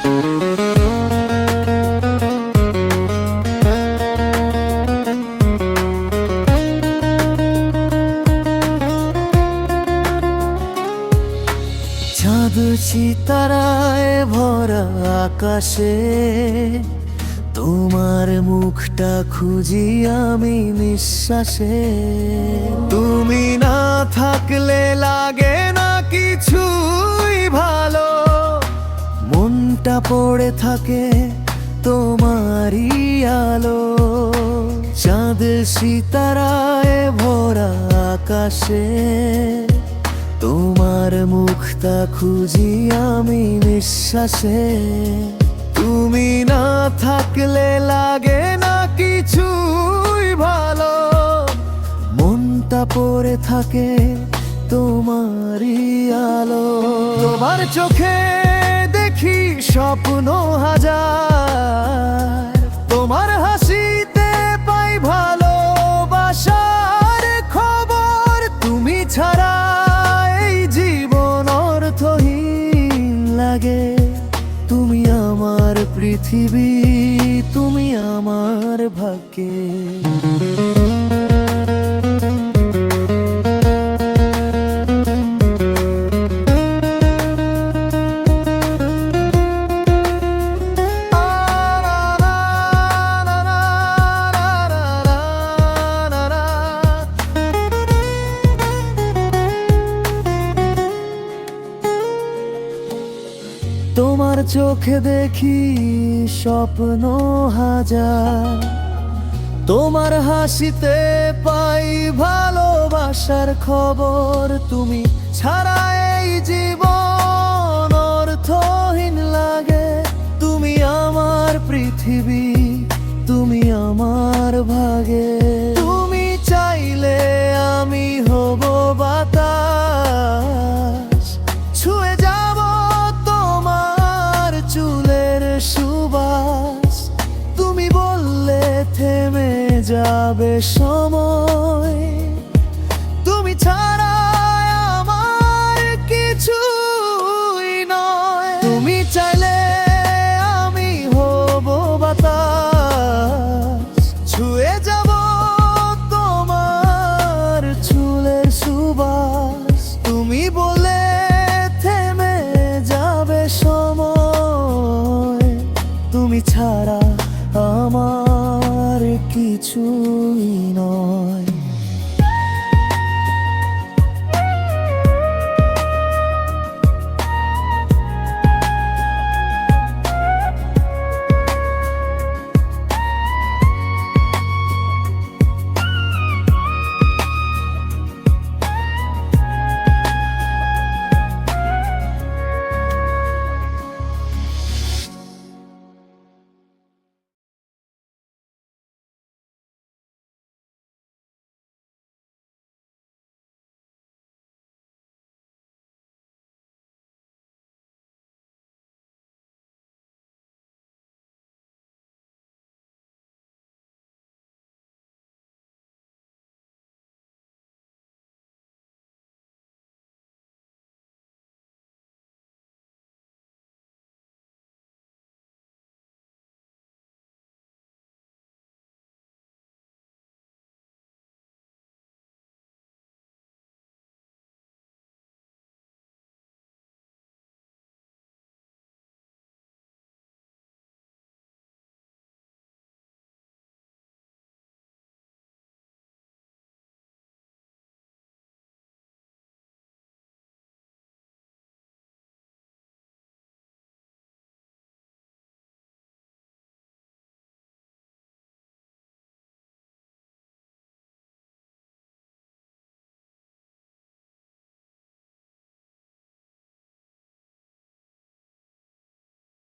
চাঁদ সিতারায় ভরা আকাশে তোমার মুখটা খুঁজি আমি নিঃশ্বাসে। তুমি না মনটা পড়ে থাকে তোমারই আলো। চাঁদ সিতারায় ভরা আকাশে তোমার মুখটা খুঁজি আমি নিঃশ্বাসে। তুমি না থাকলে লাগে না কিছুই ভালো। মনটা পড়ে থাকে তোমারই আলো। তোমার চোখে স্বপ্ন হাজার। তোমার হাসিতে পাই ভালোবাসার খবর। তুমি ছাড়া এই জীবন অর্থহীন লাগে। তুমি আমার পৃথিবী, তুমি আমার ভাগ্যে। তোমার চোখে দেখি স্বপ্ন হাজার। তোমার হাসিতে পাই ভালোবাসার খবর। তুমি ছাড়া এই জীবন অর্থহীন লাগে। তুমি আমার পৃথিবী, তুমি আমার ভাগে। যাবে সময়। তুমি ছাড়া আমার কিছু নয়। তুমি চাইলে আমি হব বাতাস। ছুঁয়ে যাব তোমার ছুলে সুবাস। তুমি বলে থেমে যাবে সময়। তুমি ছাড়া 处。